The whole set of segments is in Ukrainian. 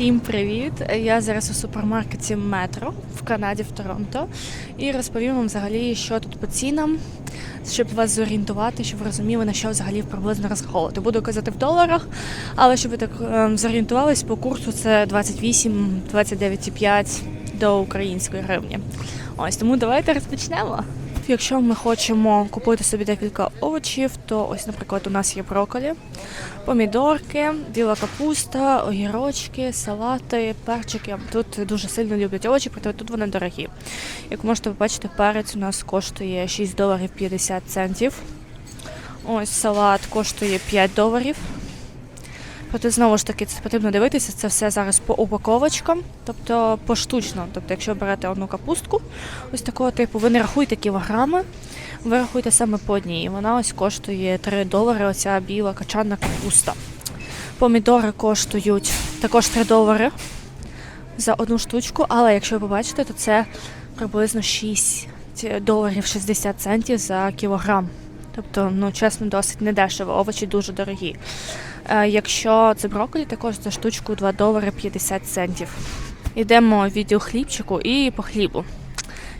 Всім привіт! Я зараз у супермаркеті Метро в Канаді, в Торонто, і розповім вам взагалі, що тут по цінам, щоб вас зорієнтувати, щоб ви розуміли, на що взагалі приблизно розраховувати. Буду казати в доларах, але щоб ви так ем, зорієнтувались, по курсу це 28-29,5 до української гривні. Ось тому давайте розпочнемо. Якщо ми хочемо купити собі декілька овочів, то ось, наприклад, у нас є брокколі, помідорки, біла капуста, огірочки, салати, перчики. Тут дуже сильно люблять овочі, проте тут вони дорогі. Як можете побачити, перець у нас коштує 6 доларів 50 центів. Ось салат коштує 5 доларів. Проте знову ж таки це потрібно дивитися, це все зараз по упаковочкам, тобто поштучно. Тобто, якщо берете одну капустку, ось такого типу, ви не рахуйте кілограми, ви рахуйте саме по одній. І Вона ось коштує 3 долари, оця біла качанна капуста. Помідори коштують також 3 долари за одну штучку, але якщо ви побачите, то це приблизно 6 доларів 60 центів за кілограм. Тобто, ну чесно, досить недешево, овочі дуже дорогі. Е, Якщо це брокколі, також за штучку 2 долари 50 центів. Йдемо в відділ хлібчику і по хлібу.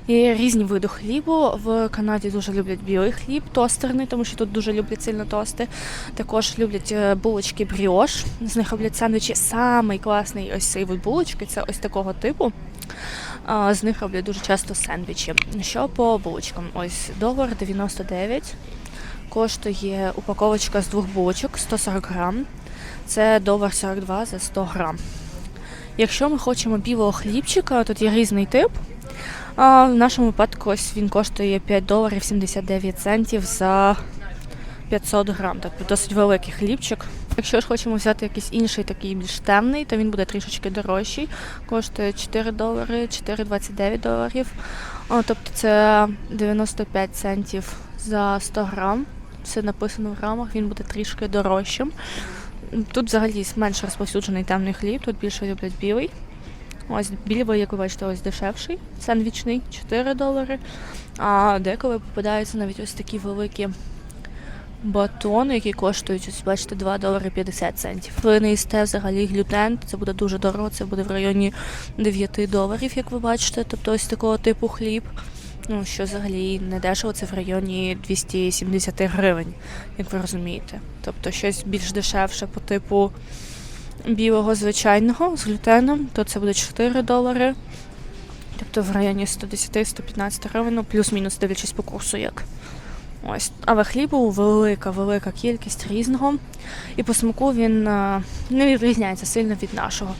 Є різні види хлібу. В Канаді дуже люблять білий хліб, тостерний, тому що тут дуже люблять сильно тости. Також люблять е, булочки бріош. З них роблять сандвічі. Самий класний ось цей вид булочки це ось такого типу. З них роблять дуже часто сендвічі. Що по булочкам? Ось долар 99. Коштує упаковочка з двох булочок 140 грам. Це долар 42 за 100 грам. Якщо ми хочемо білого хлібчика, тут є різний тип. А в нашому випадку ось він коштує 5 доларів 79 центів за 500 грам. Тобто досить великий хлібчик. Якщо ж хочемо взяти якийсь інший такий більш темний, то він буде трішечки дорожчий. Коштує 4 долари, 4,29 доларів. Тобто це 95 центів за 100 грам. Все написано в грамах, він буде трішки дорожчим. Тут взагалі менш розповсюджений темний хліб, тут більше люблять білий. Ось білий, як ви бачите, ось дешевший, сендвічний 4 долари. А деколи попадаються навіть ось такі великі батони, які коштують, ось бачите, 2 долари 50 центів. Ви не їсте взагалі глютен, це буде дуже дорого, це буде в районі 9 доларів, як ви бачите, тобто ось такого типу хліб. Ну, що взагалі не дешево, це в районі 270 гривень, як ви розумієте. Тобто щось більш дешевше по типу білого звичайного з глютеном, то це буде 4 долари. Тобто в районі 110-115 гривень, ну плюс-мінус дивлячись по курсу як. Ось. Але хлібу велика, велика кількість різного. І по смаку він е, не відрізняється сильно від нашого.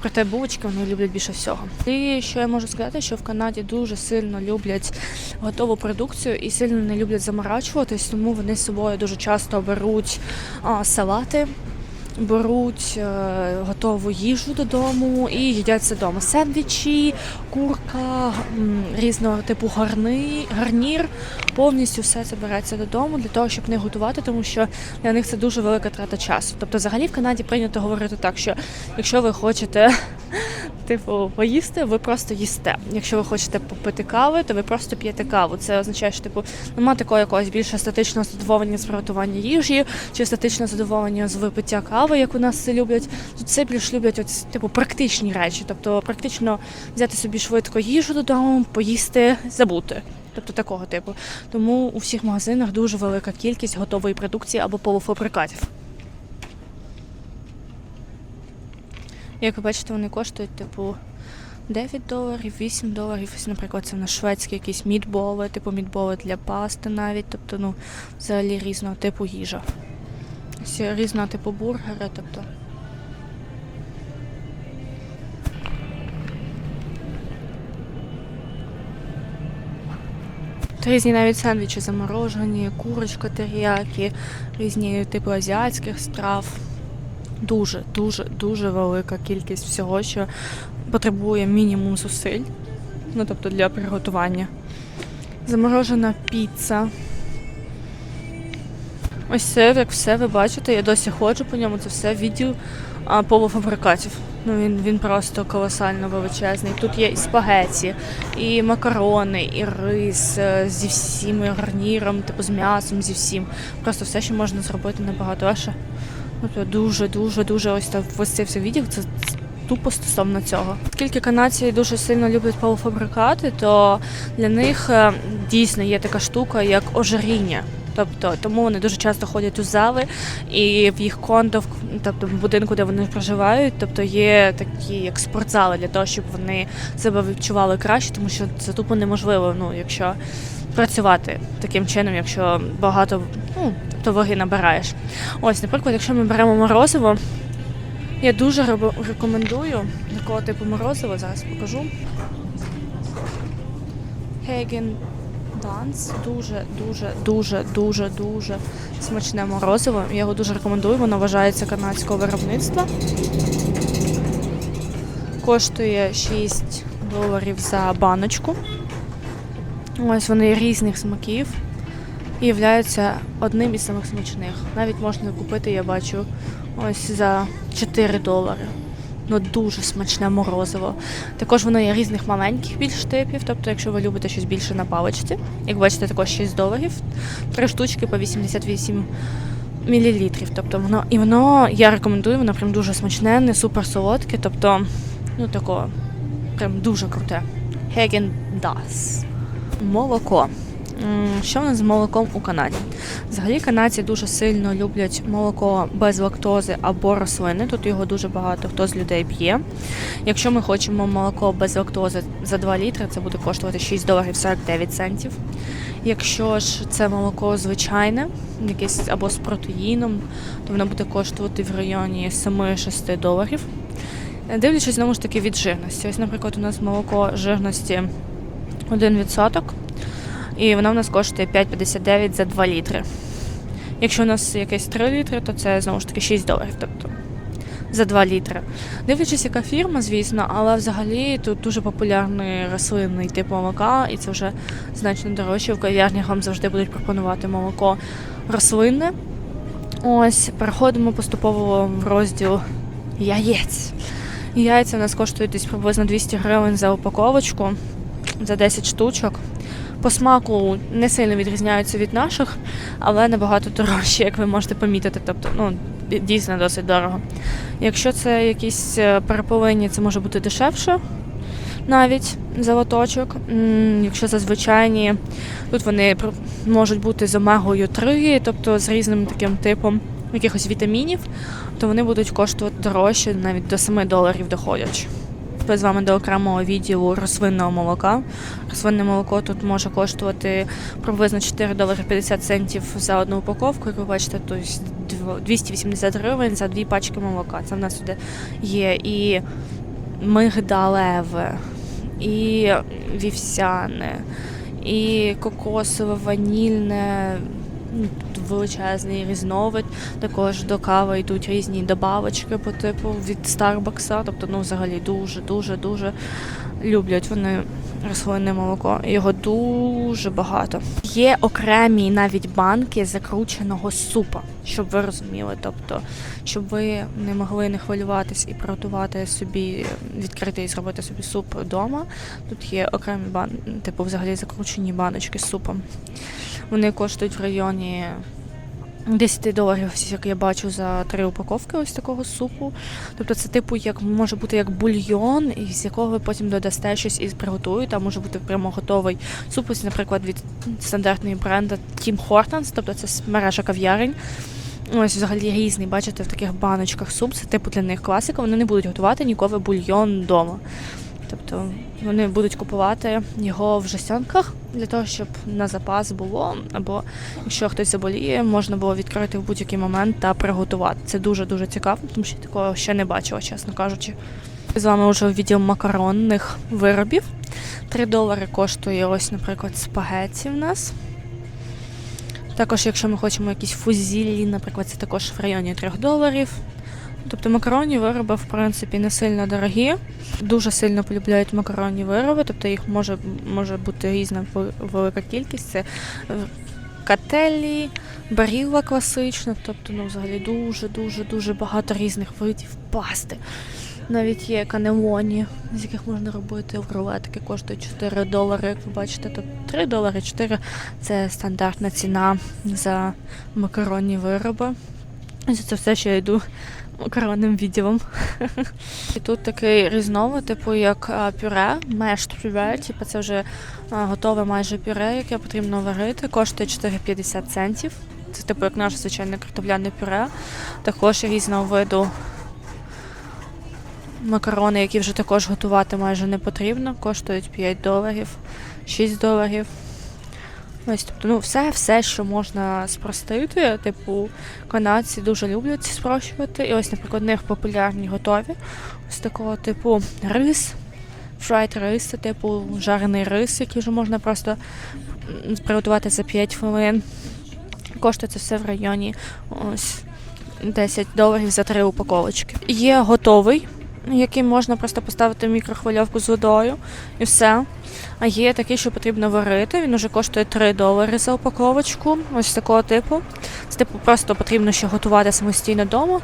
Проте булочки вони люблять більше всього. І що я можу сказати, що в Канаді дуже сильно люблять готову продукцію і сильно не люблять заморачуватись, тому вони з собою дуже часто беруть салати. Беруть е, готову їжу додому і їдять це вдома. Сендвічі, курка, різного типу гарнір. Повністю все це береться додому для того, щоб не готувати, тому що для них це дуже велика трата часу. Тобто, взагалі в Канаді прийнято говорити так, що якщо ви хочете типу поїсти, ви просто їсте. Якщо ви хочете попити кави, то ви просто п'єте каву. Це означає, що типу немає такого якогось більш естетичного задоволення з приготування їжі чи естетичного задоволення з випиття кави, як у нас це люблять. Тут це більш люблять ось, типу практичні речі, тобто практично взяти собі швидко їжу додому, поїсти, забути. Тобто такого типу. Тому у всіх магазинах дуже велика кількість готової продукції або полуфабрикатів. Як ви бачите, вони коштують типу 9 доларів, 8 доларів. Ось, наприклад, це на шведські якісь мідболи, типу мідболи для пасти навіть, тобто, ну, взагалі різного типу їжа. Ось різного типу бургери, тобто. Різні навіть сендвічі заморожені, курочка теріякі, різні типи азіатських страв. Дуже, дуже, велика кількість всього, що потребує мінімум зусиль. Ну, тобто для приготування. Заморожена піца. Ось це, як все ви бачите, я досі ходжу по ньому, це все відділ а, полуфабрикатів. Ну, він, він просто колосально величезний. Тут є і спагеті, і макарони, і рис е, зі всім гарніром, типу з м'ясом, зі всім. Просто все, що можна зробити набагато легше. Тобто дуже, дуже, ось так цей все відділ, це тупо стосовно цього. Оскільки канадці дуже сильно люблять полуфабрикати, то для них е, дійсно є така штука, як ожиріння. Тобто тому вони дуже часто ходять у зали, і в їх кондо, тобто в будинку, де вони проживають, тобто є такі як спортзали для того, щоб вони себе відчували краще, тому що це тупо неможливо, ну якщо працювати таким чином, якщо багато ну, тобто ваги набираєш. Ось, наприклад, якщо ми беремо морозиво, я дуже рекомендую такого типу морозиво, зараз покажу. Hagen Dance. Дуже, дуже, дуже, дуже, дуже смачне морозиво. Я його дуже рекомендую, воно вважається канадського виробництва. Коштує 6 доларів за баночку. Ось вони різних смаків і являються одним із самих смачних. Навіть можна купити, я бачу, ось за 4 долари. Ну, дуже смачне морозиво. Також воно є різних маленьких більш типів. Тобто, якщо ви любите щось більше на паличці, як бачите, також 6 доларів, три штучки по 88 мілілітрів. Тобто воно і воно я рекомендую, воно прям дуже смачне, не супер солодке. Тобто, ну тако, прям дуже круте. Hagen Das. Молоко. Що в нас з молоком у Канаді? Взагалі канадці дуже сильно люблять молоко без лактози або рослини. Тут його дуже багато хто з людей п'є. Якщо ми хочемо молоко без лактози за 2 літри, це буде коштувати 6 доларів 49 центів. Якщо ж це молоко звичайне, якесь або з протеїном, то воно буде коштувати в районі 7-6 доларів. Дивлячись знову ж таки від жирності. Ось, наприклад, у нас молоко жирності 1%, і воно в нас коштує 5,59 за 2 літри. Якщо у нас якесь 3 літри, то це знову ж таки 6 доларів. Тобто за 2 літри. Дивлячись, яка фірма, звісно, але взагалі тут дуже популярний рослинний тип молока, і це вже значно дорожче. В кав'ярнях вам завжди будуть пропонувати молоко рослинне. Ось, переходимо поступово в розділ яєць. Яйця у нас коштують десь приблизно 200 гривень за упаковочку, за 10 штучок. По смаку не сильно відрізняються від наших, але набагато дорожчі, як ви можете помітити. Тобто, ну, дійсно досить дорого. Якщо це якісь е, переповинні, це може бути дешевше навіть за лоточок. Якщо за звичайні, тут вони можуть бути з омегою 3, тобто з різним таким типом якихось вітамінів, то вони будуть коштувати дорожче, навіть до 7 доларів доходять. Ми з вами до окремого відділу рослинного молока. Рослинне молоко тут може коштувати приблизно 4 долари 50 центів за одну упаковку. Як ви бачите, то 280 гривень за дві пачки молока. Це в нас сюди є і мигдалеве, і вівсяне, і кокосове, ванільне. Величезний різновид. Також до кави йдуть різні добавочки по типу від Старбакса. Тобто, ну, взагалі дуже, дуже, дуже люблять вони рослинне молоко. Його дуже багато. Є окремі навіть банки закрученого супа, щоб ви розуміли. Тобто, щоб ви не могли не хвилюватись і приготувати собі, відкрити і зробити собі суп вдома. Тут є окремі бан, типу, взагалі закручені баночки з супом. Вони коштують в районі 10 доларів, як я бачу, за три упаковки ось такого супу. Тобто це типу як може бути як бульйон, з якого ви потім додасте щось і приготуєте, а може бути прямо готовий суп, ось, наприклад, від стандартної бренду Tim Hortons, тобто це мережа кав'ярень. Ось взагалі різний, бачите, в таких баночках суп. Це типу для них класика. Вони не будуть готувати ніколи бульйон вдома. Тобто вони будуть купувати його в жестянках для того, щоб на запас було, або якщо хтось заболіє, можна було відкрити в будь-який момент та приготувати. Це дуже дуже цікаво, тому що я такого ще не бачила, чесно кажучи. З вами вже відділ макаронних виробів. 3 долари коштує ось, наприклад, спагетті в нас. Також, якщо ми хочемо якісь фузілі, наприклад, це також в районі 3 доларів. Тобто макаронні вироби, в принципі, не сильно дорогі. Дуже сильно полюбляють макаронні вироби, тобто їх може, може бути різна велика кількість. Це е, кателі, барілла класична, тобто ну, взагалі дуже-дуже дуже багато різних видів пасти. Навіть є канелоні, з яких можна робити рулетики, коштують 4 долари, як ви бачите. Тобто 3 долари, 4 це стандартна ціна за макаронні вироби. Ось це все, що я йду макаронним відділом. І тут такий різновид, типу як пюре, мешт пюре, типу це вже готове майже пюре, яке потрібно варити, коштує 4,50 центів. Це типу як наше звичайне картопляне пюре. Також різного виду макарони, які вже також готувати майже не потрібно, коштують 5 доларів, 6 доларів. Ось, тобто, ну, все, все, що можна спростити. Типу, канадці дуже люблять спрощувати. І ось, наприклад, в них популярні готові. Ось такого типу рис, фрайт рис, типу жарений рис, який вже можна просто приготувати за 5 хвилин. Коштує це все в районі ось 10 доларів за три упаковочки. Є готовий, який можна просто поставити в мікрохвильовку з водою і все. А є такий, що потрібно варити. Він уже коштує 3 долари за упаковочку. Ось такого типу. Це типу просто потрібно ще готувати самостійно вдома.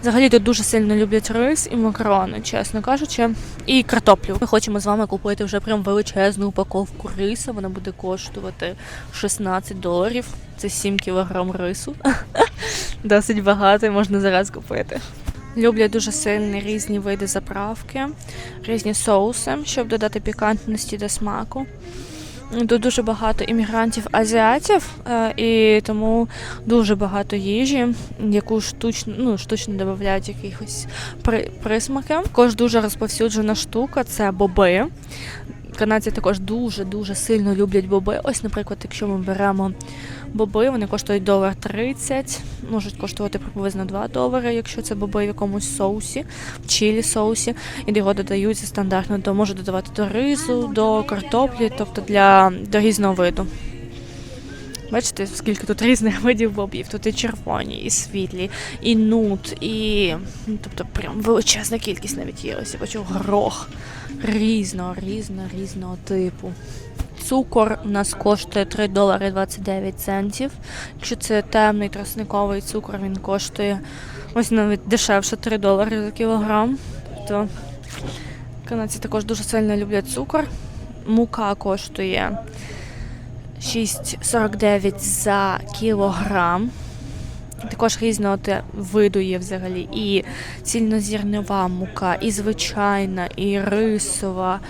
Взагалі тут дуже сильно люблять рис і макарони, чесно кажучи, і картоплю. Ми хочемо з вами купити вже прям величезну упаковку рису. Вона буде коштувати 16 доларів. Це 7 кілограм рису. Досить багато і можна зараз купити. Люблять дуже сильні різні види заправки, різні соуси, щоб додати пікантності до смаку. Тут дуже багато іммігрантів азіатів, е, і тому дуже багато їжі, яку штучно, ну, штучно додають якихось при, присмаки. Також дуже розповсюджена штука це боби. Канадці також дуже-дуже сильно люблять боби. Ось, наприклад, якщо ми беремо боби, вони коштують долар 30, можуть коштувати приблизно 2 долари, якщо це боби в якомусь соусі, в чилі соусі, і його додають стандартно, то можуть додавати до рису, до картоплі, тобто для до різного виду. Бачите, скільки тут різних видів бобів. Тут і червоні, і світлі, і нут, і. ну, Тобто прям величезна кількість навіть є. Ось я бачу горох різного, різного, різного типу. Цукор у нас коштує 3 долари 29 центів. Якщо це темний тростниковий цукор, він коштує ось навіть дешевше 3 долари за кілограм. Тобто канадці також дуже сильно люблять цукор. Мука коштує 6,49 за кілограм. Також різного виду є взагалі і цільнозірнова мука, і звичайна, і рисова,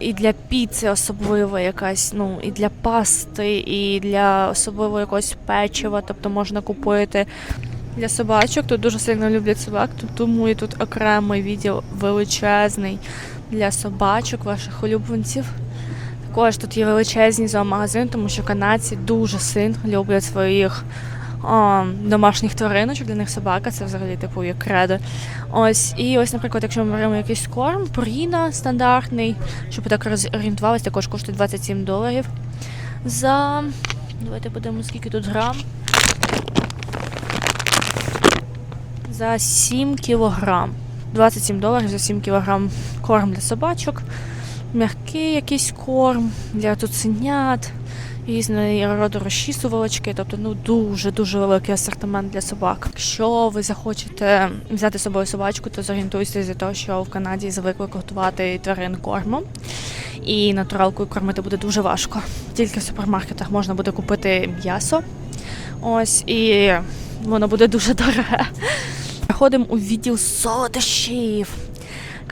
і для піци особлива якась, ну, і для пасти, і для особливо якогось печива, тобто можна купити. Для собачок тут дуже сильно люблять собак, тому і тут окремий відділ величезний для собачок, ваших улюбленців. Також тут є величезні зоомагазини, тому що канадці дуже сильно люблять своїх о, домашніх твариночок, для них собака, це взагалі типу як кредо. Ось, і ось, наприклад, якщо ми беремо якийсь корм, Purina стандартний, щоб так розорієнтувалися, також коштує 27 доларів. За. Давайте подивимо, скільки тут грам. За 7 кілограм. 27 доларів за 7 кілограм корм для собачок. М'який якийсь корм для цуценят різної роду розчісувалочки, тобто ну дуже-дуже великий асортимент для собак. Якщо ви захочете взяти з собою собачку, то зорієнтуйтесь за того, що в Канаді звикли готувати тварин кормом. І натуралкою кормити буде дуже важко. Тільки в супермаркетах можна буде купити м'ясо. Ось і воно буде дуже дороге. Переходимо у відділ солодощів.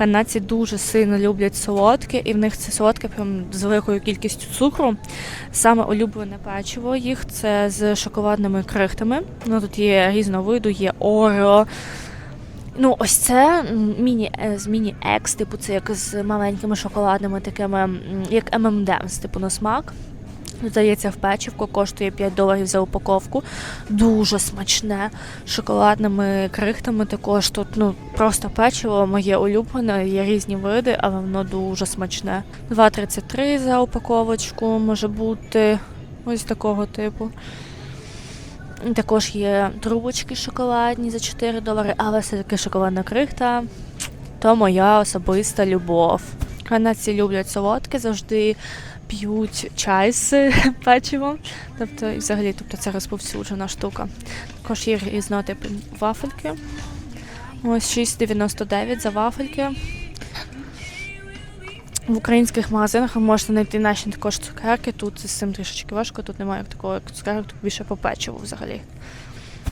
Канадці дуже сильно люблять солодке, і в них це солодке прям з великою кількістю цукру. Саме улюблене печиво їх це з шоколадними крихтами. Ну тут є різного виду, є Орео. Ну, ось це міні е, з міні екс, типу, це як з маленькими шоколадними такими, як M&M's, типу на смак. Здається, в печивку коштує 5 доларів за упаковку. Дуже смачне. Шоколадними крихтами також тут ну просто печиво моє улюблене, є різні види, але воно дуже смачне. 2,33 за упаковочку може бути ось такого типу. Також є трубочки шоколадні за 4 долари, але все-таки шоколадна крихта то моя особиста любов. Канадці люблять солодке, завжди п'ють чай з печивом. Тобто, і взагалі, тобто це розповсюджена штука. Також є різного типу вафельки. Ось 6,99 за вафельки. В українських магазинах можете знайти наші також цукерки. Тут з цим трішечки важко, тут немає такого як цукерок, тут більше по печиву взагалі.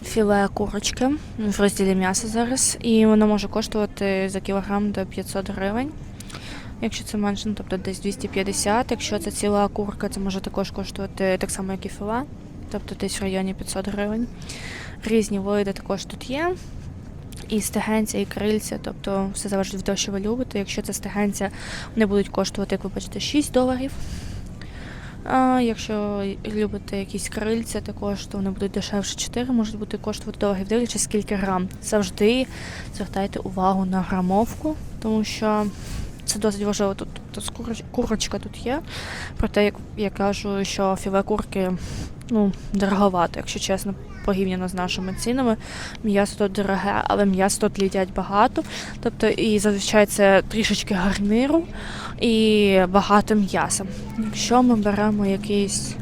філе курочки в розділі м'яса зараз, і воно може коштувати за кілограм до 500 гривень. Якщо це менше, ну, тобто десь 250. Якщо це ціла курка, це може також коштувати так само, як і філе, тобто десь в районі 500 гривень. Різні види також тут є. І стегенця, і крильця, тобто все залежить від того, що ви любите. Якщо це стегенця, вони будуть коштувати, як ви бачите, 6 доларів. А якщо любите якісь крильця, також то вони будуть дешевше 4, можуть бути коштувати доларів, дивлячись скільки грам. Завжди звертайте увагу на грамовку, тому що це досить важливо. Тут, тут куроч- курочка тут є. Проте, як я кажу, що філе курки ну, дороговато, якщо чесно, порівняно з нашими цінами. М'ясо тут дороге, але м'ясо тут їдять багато. Тобто і зазвичай це трішечки гарниру і багато м'яса. Якщо ми беремо якийсь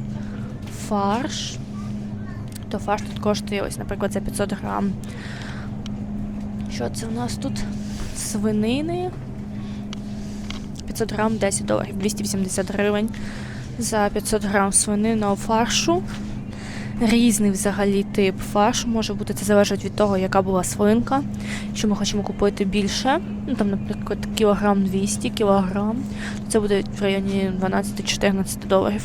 фарш, то фарш тут коштує, ось, наприклад, за 500 грам. Що це у нас тут? Свинини. 500 грам 10 доларів, 280 гривень за 500 грам свининого фаршу. Різний взагалі тип фаршу може бути. Це залежить від того, яка була свинка. Якщо ми хочемо купити більше, ну там, наприклад, кілограм 200 кілограм, то це буде в районі 12-14 доларів.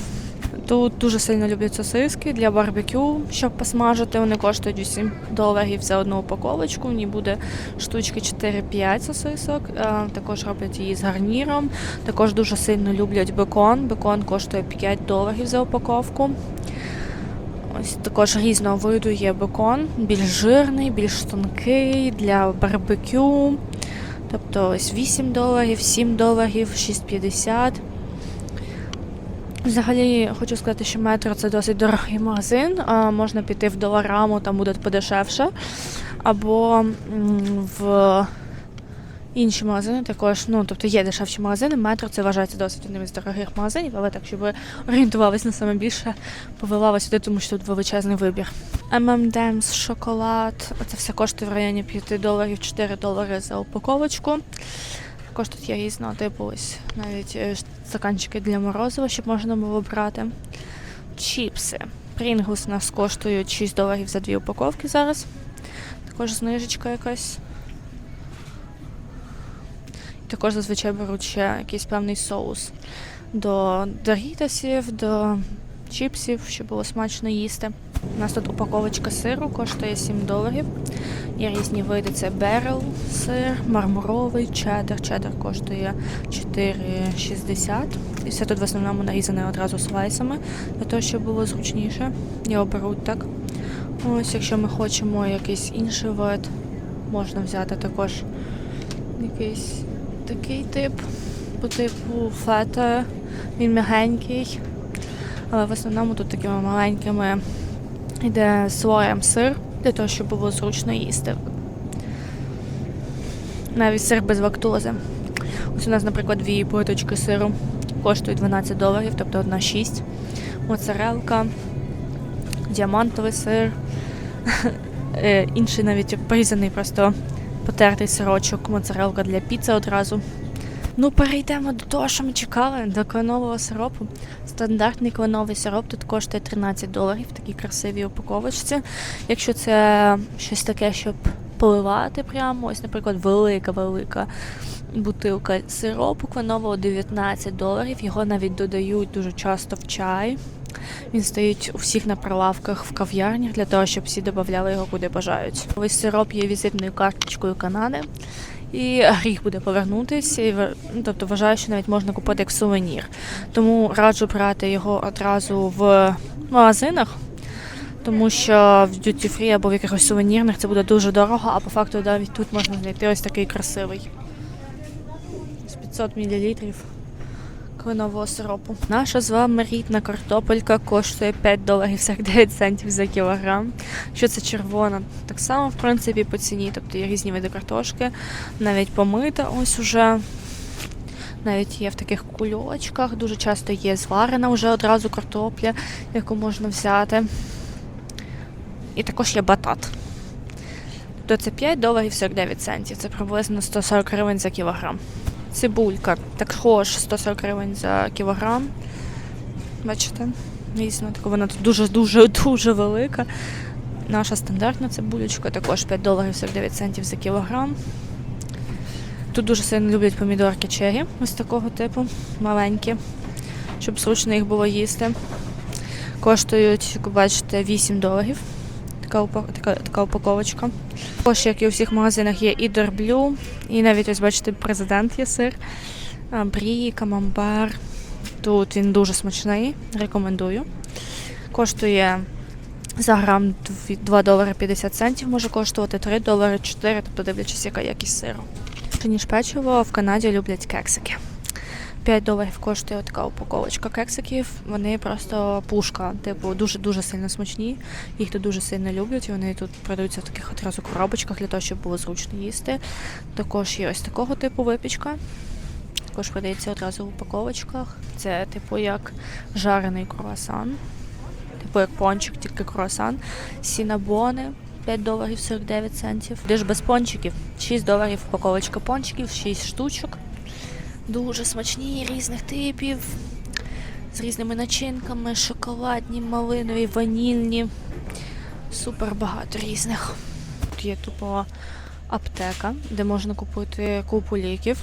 Тут дуже сильно люблять сосиски для барбекю, щоб посмажити. Вони коштують 8 доларів за одну упаковочку. В ній буде штучки 4-5 сосисок. Е, Також роблять її з гарніром. Також дуже сильно люблять бекон. Бекон коштує 5 доларів за упаковку. Ось також різного виду є бекон, більш жирний, більш тонкий для барбекю. Тобто ось 8 доларів, 7 доларів, 6,50. Взагалі хочу сказати, що метро це досить дорогий магазин. А можна піти в долараму, там буде подешевше. Або в інші магазини також, ну тобто є дешевші магазини. Метро це вважається досить одним із дорогих магазинів, але так, щоб ви орієнтувалися на саме більше, повела вас сюди, тому що тут величезний вибір. M&M's, шоколад. Це все коштує в районі 5 доларів, 4 долари за упаковочку. Є різного типу, ось навіть е, стаканчики для морозива, щоб можна було брати. Чіпси. Pringles у нас коштують 6 доларів за дві упаковки зараз. Також знижечка якась. Також зазвичай беруть ще якийсь певний соус до дорітасів, до чіпсів, щоб було смачно їсти. У нас тут упаковочка сиру коштує 7 доларів. Є різні види: це берел сир, мармуровий, чеддер. Чеддер коштує 4,60. І все тут в основному нарізане одразу слайсами, для того, щоб було зручніше. Його беруть так. Ось, якщо ми хочемо якийсь інший вид, можна взяти також якийсь такий тип, по типу фета. Він м'ягенький. Але в основному тут такими маленькими йде слоєм сир, для того, щоб було зручно їсти. Навіть сир без лактози. Ось у нас, наприклад, дві плиточки сиру коштують 12 доларів, тобто одна 6. Моцарелка, діамантовий сир. Е, Інший навіть порізаний просто потертий сирочок, моцарелка для піци одразу. Ну, перейдемо до того, що ми чекали, до кленового сиропу. Стандартний кленовий сироп тут коштує 13 доларів в такій красивій упаковочці. Якщо це щось таке, щоб поливати прямо, ось, наприклад, велика-велика бутилка сиропу кленового 19 доларів. Його навіть додають дуже часто в чай. Він стоїть у всіх на прилавках в кав'ярнях для того, щоб всі додавали його куди бажають. Весь сироп є візитною карточкою Канади. І гріх буде повернутися, і ну, тобто вважаю, що навіть можна купити як сувенір. Тому раджу брати його одразу в магазинах, тому що в duty free або в якихось сувенірних це буде дуже дорого, а по факту навіть тут можна знайти ось такий красивий. З 500 мл кленового сиропу. Наша з вами рідна картопелька коштує 5 доларів 49 центів за кілограм. Що це червона? Так само, в принципі, по ціні. Тобто є різні види картошки, навіть помита ось уже. Навіть є в таких кульочках. Дуже часто є зварена вже одразу картопля, яку можна взяти. І також є батат. Тобто це 5 доларів 49 центів. Це приблизно 140 гривень за кілограм. Цибулька також 140 гривень за кілограм. Бачите? Дійсно, вона тут дуже-дуже дуже велика. наша стандартна цибулечка, також 5 доларів 49 центів за кілограм. Тут дуже сильно люблять помідорки чері, ось такого типу, маленькі, щоб зручно їх було їсти. Коштують, як бачите, 8 доларів. Така, така, така упаковочка. Також, як і у всіх магазинах, є і дорблю, і навіть ось бачите, президент є сир, брі, камамбар. Тут він дуже смачний, рекомендую. Коштує за грам 2 долари 50 центів, може коштувати 3 долари 4, тобто дивлячись, яка якість сиру. Ніж печиво, в Канаді люблять кексики. 5 доларів коштує така упаковочка кексиків. Вони просто пушка, типу, дуже-дуже сильно смачні. Їх тут дуже сильно люблять. і Вони тут продаються в таких одразу коробочках для того, щоб було зручно їсти. Також є ось такого типу випічка. Також продається одразу в упаковочках. Це типу як жарений круасан. Типу як пончик, тільки круасан. Сінабони 5 доларів 49 центів. Де ж без пончиків? 6 доларів упаковочка пончиків, 6 штучок. Дуже смачні різних типів. З різними начинками, шоколадні, малинові, ванільні. Супер багато різних. Тут є тупо аптека, де можна купити купу ліків.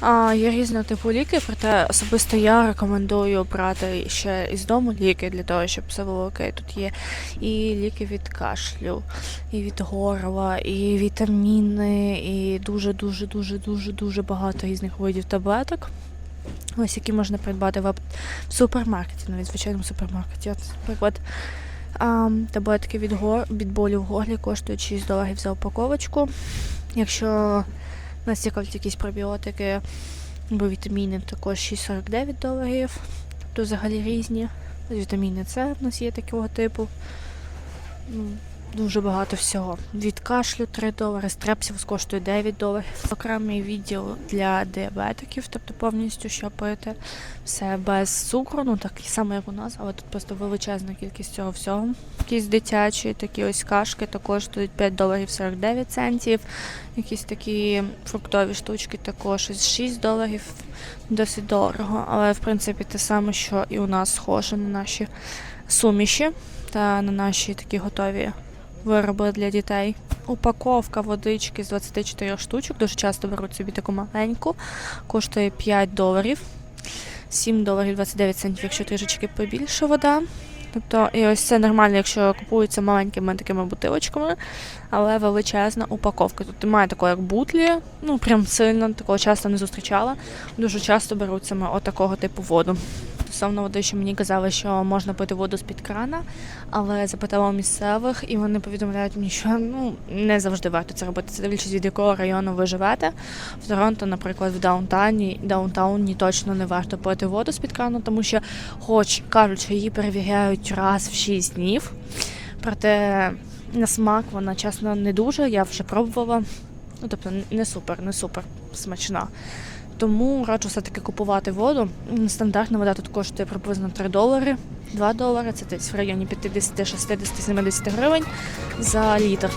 А, є різного типу ліки, проте особисто я рекомендую брати ще із дому ліки для того, щоб все було окей. Тут є і ліки від кашлю, і від горла, і вітаміни, і дуже дуже дуже дуже багато різних видів таблеток. Ось які можна придбати в, ап- супермаркеті, навіть в звичайному супермаркеті. От, наприклад, таблетки від, гор... від болю в горлі коштують 6 доларів за упаковочку. Якщо нас цікавлять якісь пробіотики бо вітаміни, також 6,49 доларів. Тобто взагалі різні. Вітаміни С в нас є такого типу. Дуже багато всього. Від кашлю 3 долари, стрепсів коштує 9 доларів. Окремий відділ для діабетиків, тобто повністю що пити. Все без цукру, ну так само, як у нас, але тут просто величезна кількість цього всього. Якісь дитячі такі ось кашки також коштують 5 доларів 49 центів. Якісь такі фруктові штучки також 6 доларів. Досить дорого, але в принципі те саме, що і у нас схоже на наші суміші та на наші такі готові вироби для дітей. Упаковка водички з 24 штучок. Дуже часто беруть собі таку маленьку, коштує 5 доларів. 7 доларів 29 центів, якщо трішечки побільше вода. Тобто, і ось це нормально, якщо купується маленькими такими бутилочками, але величезна упаковка. Тут немає такого, як бутлі, ну прям сильно, такого часто не зустрічала. Дуже часто беруть саме отакого типу воду. Стосовно води, що мені казали, що можна пити воду з-під крана, але запитала у місцевих, і вони повідомляють мені, що ну не завжди варто це робити. Це дивлячись від якого району ви живете. В Торонто, наприклад, в даунтауні, даунтауні точно не варто пити воду з-під крану, тому що, хоч кажуть, що її перевіряють раз в 6 днів, проте на смак вона чесно не дуже. Я вже пробувала. Ну, тобто не супер, не супер смачна. Тому раджу все-таки купувати воду. Стандартна вода тут коштує приблизно 3 долари. 2 долари це десь в районі 50, 60, 70 гривень за літр.